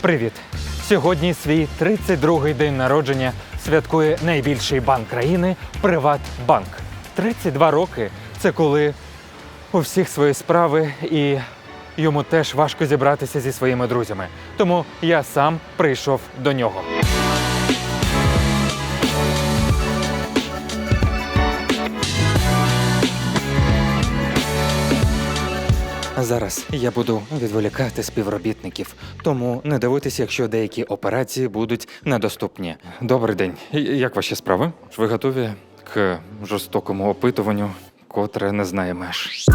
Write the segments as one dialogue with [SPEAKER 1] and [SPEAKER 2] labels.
[SPEAKER 1] Привіт! Сьогодні свій 32-й день народження святкує найбільший банк країни Приватбанк. 32 роки це коли у всіх свої справи і йому теж важко зібратися зі своїми друзями. Тому я сам прийшов до нього. Зараз я буду відволікати співробітників, тому не дивитися, якщо деякі операції будуть недоступні. Добрий день. Як ваші справи? Ви готові к жорстокому опитуванню, котре не знає меж?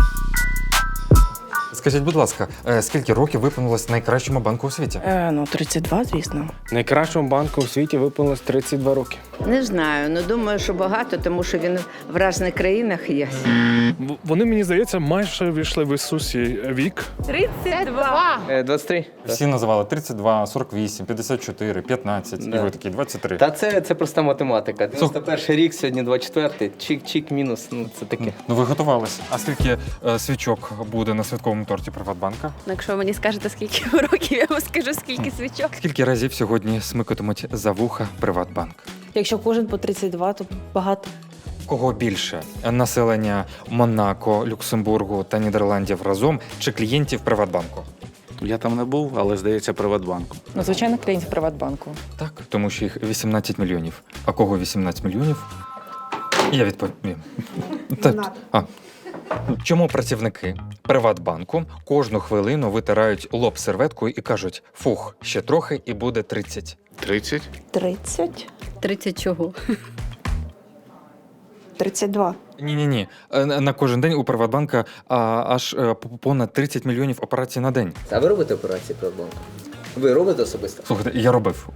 [SPEAKER 1] Скажіть, будь ласка, е, скільки років виповнилось найкращому банку у світі?
[SPEAKER 2] Е, ну, 32, звісно.
[SPEAKER 3] Найкращому банку у світі виповнилось 32 роки.
[SPEAKER 4] Не знаю, ну думаю, що багато, тому що він в різних країнах є.
[SPEAKER 5] В- Вони, мені здається, майже війшли в Ісусі вік.
[SPEAKER 4] 32.
[SPEAKER 3] 23.
[SPEAKER 1] Всі називали 32, 48, 54, 15, і
[SPEAKER 3] Да.
[SPEAKER 1] ви такі 23.
[SPEAKER 3] Та це, це проста математика. 91 рік, сьогодні 24, чик-чик мінус. Ну це таке.
[SPEAKER 1] Ну ви готувались. А скільки е, свічок буде на святковому торті Приватбанка?
[SPEAKER 6] Ну, Якщо ви мені скажете, скільки років, я вам скажу, скільки свічок.
[SPEAKER 1] Скільки разів сьогодні смикатимуть за вуха Приватбанк?
[SPEAKER 2] Якщо кожен по 32, то багато.
[SPEAKER 1] Кого більше населення Монако, Люксембургу та Нідерландів разом чи клієнтів Приватбанку?
[SPEAKER 7] Я там не був, але здається, Приватбанку.
[SPEAKER 2] Ну, звичайно, клієнтів Приватбанку.
[SPEAKER 1] Так, тому що їх 18 мільйонів. А кого 18 мільйонів? Я відповім. Та, а. Чому працівники Приватбанку кожну хвилину витирають лоб серветкою і кажуть: фух, ще трохи і буде 30.
[SPEAKER 7] 30?
[SPEAKER 2] 30?
[SPEAKER 6] 30 чого?
[SPEAKER 2] 32.
[SPEAKER 1] Ні, ні, ні. На кожен день у Приватбанка а, аж е, п- понад 30 мільйонів операцій на день.
[SPEAKER 3] А ви робите операції Приватбанку? Ви робите особисто?
[SPEAKER 1] Слухайте, я робив.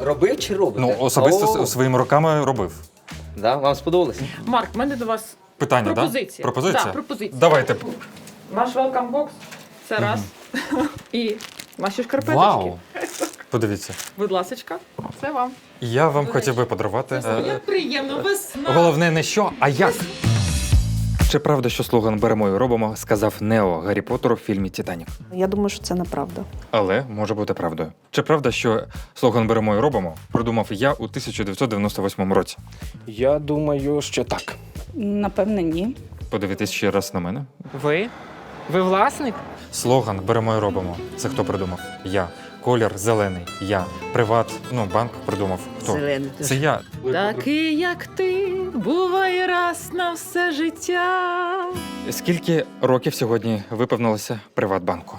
[SPEAKER 3] Робив чи робите?
[SPEAKER 1] Ну, особисто
[SPEAKER 3] О,
[SPEAKER 1] с- своїми руками робив.
[SPEAKER 3] Да? Вам сподобалось?
[SPEAKER 8] Марк, в мене до вас
[SPEAKER 1] Питання,
[SPEAKER 8] пропозиція.
[SPEAKER 1] да? Пропозиція?
[SPEAKER 8] Да, пропозиція.
[SPEAKER 1] Давайте.
[SPEAKER 8] Ваш welcome box. Це раз. І ваші шкарпеточки.
[SPEAKER 1] Вау! Подивіться.
[SPEAKER 8] Будь ласочка, це вам.
[SPEAKER 1] Я вам хотів би подарувати. е,
[SPEAKER 8] Як приємно, весна.
[SPEAKER 1] Головне не що, а як. Чи правда, що слоган беремо і робимо, сказав Нео Гаррі Поттеру в фільмі Титанік?
[SPEAKER 2] Я думаю, що це неправда.
[SPEAKER 1] Але може бути правдою. Чи правда, що слоган беремо і робимо придумав я у 1998 році?
[SPEAKER 3] Я думаю, що так.
[SPEAKER 2] Напевне, ні.
[SPEAKER 1] Подивитись ще раз на мене.
[SPEAKER 8] Ви? Ви власник?
[SPEAKER 1] Слоган беремо і робимо. Це хто придумав? Я. Колір зелений. Я. Приват. Ну, банк придумав. Хто?
[SPEAKER 4] Зелений.
[SPEAKER 1] Це я.
[SPEAKER 8] Такий, як ти, буває раз на все життя.
[SPEAKER 1] Скільки років сьогодні виповнилося Приватбанку?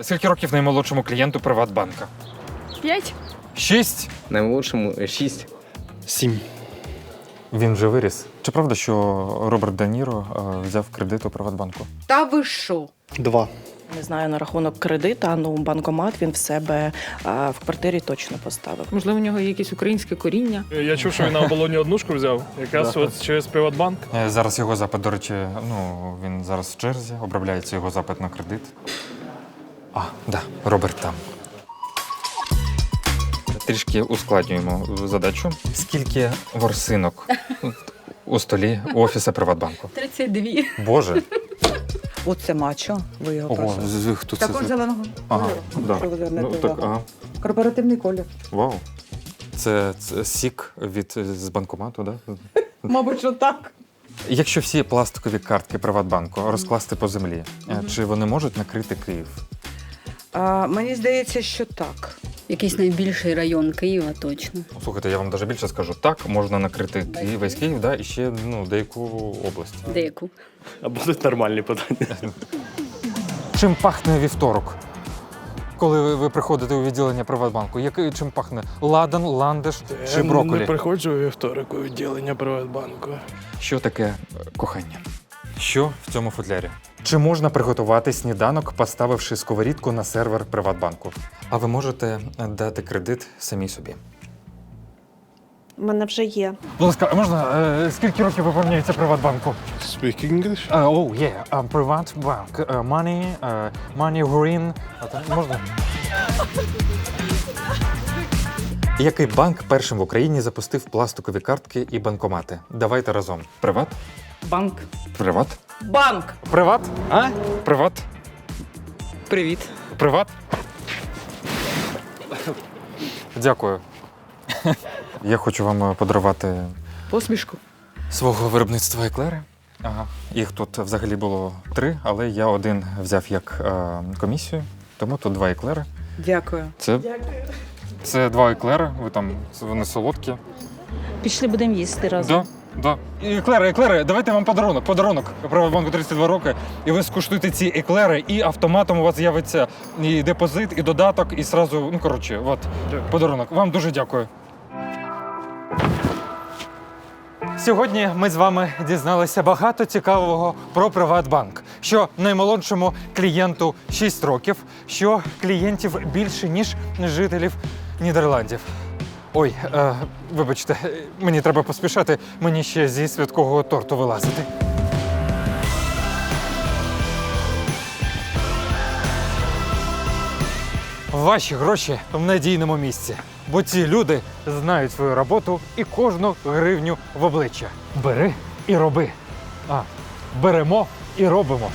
[SPEAKER 1] Скільки років наймолодшому клієнту Приватбанка?
[SPEAKER 6] 5?
[SPEAKER 1] Шість.
[SPEAKER 3] Наймолодшому 6.
[SPEAKER 7] 7.
[SPEAKER 1] Він вже виріс. Чи правда, що Роберт Де Ніро е, взяв кредит у Приватбанку?
[SPEAKER 6] Та ви що?
[SPEAKER 7] 2.
[SPEAKER 2] Не знаю на рахунок кредита, ну банкомат він в себе а, в квартирі точно поставив.
[SPEAKER 8] Можливо, у нього є якесь українське коріння.
[SPEAKER 5] Я чув, що він на оболоні однушку взяв, якраз от через Приватбанк.
[SPEAKER 1] Е, Зараз його запит, до речі, ну він зараз в черзі, обробляється його запит на кредит. А, да, Роберт там. Трішки ускладнюємо задачу. Скільки ворсинок у столі офіса Приватбанку?
[SPEAKER 6] 32.
[SPEAKER 1] Боже,
[SPEAKER 9] Оце мачо. Ви його
[SPEAKER 1] ого, з- з- хто це?
[SPEAKER 9] Також
[SPEAKER 1] за-
[SPEAKER 9] зеленого
[SPEAKER 1] Ага, да. Ну, так,
[SPEAKER 9] увагу.
[SPEAKER 1] ага.
[SPEAKER 9] Корпоративний колір.
[SPEAKER 1] Вау. Це, це сік від з банкомату, да?
[SPEAKER 9] Мабуть, що так.
[SPEAKER 1] Якщо всі пластикові картки Приватбанку розкласти по землі, е, чи вони можуть накрити Київ?
[SPEAKER 9] А, мені здається, що так.
[SPEAKER 6] Якийсь найбільший район Києва точно.
[SPEAKER 1] Слухайте, я вам навіть більше скажу. Так, можна накрити Київ, весь Київ, да, і ще ну, деяку область.
[SPEAKER 6] Деяку.
[SPEAKER 5] А будуть нормальні питання.
[SPEAKER 1] Чим пахне вівторок? Коли ви, ви приходите у відділення Приватбанку, який чим пахне? Ладан, ландиш чи
[SPEAKER 5] Я Не приходжу у вівторок у відділення Приватбанку.
[SPEAKER 1] Що таке кохання? Що в цьому футлярі? Чи можна приготувати сніданок, поставивши сковорідку на сервер Приватбанку? А ви можете е, дати кредит самій собі?
[SPEAKER 2] У мене вже є.
[SPEAKER 1] Будь ласка, а можна е, скільки років виповнюється Приватбанку?
[SPEAKER 7] Speak English?
[SPEAKER 1] Uh, oh, yeah. Um, Приватбанк. Uh, money, uh, money green. А там можна? Який банк першим в Україні запустив пластикові картки і банкомати? Давайте разом. Приват?
[SPEAKER 8] Банк.
[SPEAKER 1] Приват?
[SPEAKER 8] Банк.
[SPEAKER 1] Приват?
[SPEAKER 3] А?
[SPEAKER 1] Приват?
[SPEAKER 8] Привіт.
[SPEAKER 1] Приват? Дякую. Я хочу вам подарувати
[SPEAKER 9] Посмішку.
[SPEAKER 1] свого виробництва еклери. Ага. Їх тут взагалі було три, але я один взяв як е, комісію, тому тут два еклери.
[SPEAKER 9] Дякую.
[SPEAKER 1] Це, це два еклери, ви там вони солодкі.
[SPEAKER 6] Пішли будемо їсти разом.
[SPEAKER 1] Да, да. Еклери, еклери, давайте вам подарунок. Подарунок. Приватбанку 32 роки. І ви скуштуєте ці еклери, і автоматом у вас з'явиться і депозит, і додаток, і сразу, ну коротше, от подарунок. Вам дуже дякую. Сьогодні ми з вами дізналися багато цікавого про Приватбанк. Що наймолодшому клієнту 6 років, що клієнтів більше, ніж жителів Нідерландів. Ой, е, вибачте, мені треба поспішати, мені ще зі святкового торту вилазити. Ваші гроші в надійному місці, бо ці люди знають свою роботу і кожну гривню в обличчя. Бери і роби. А, беремо і робимо.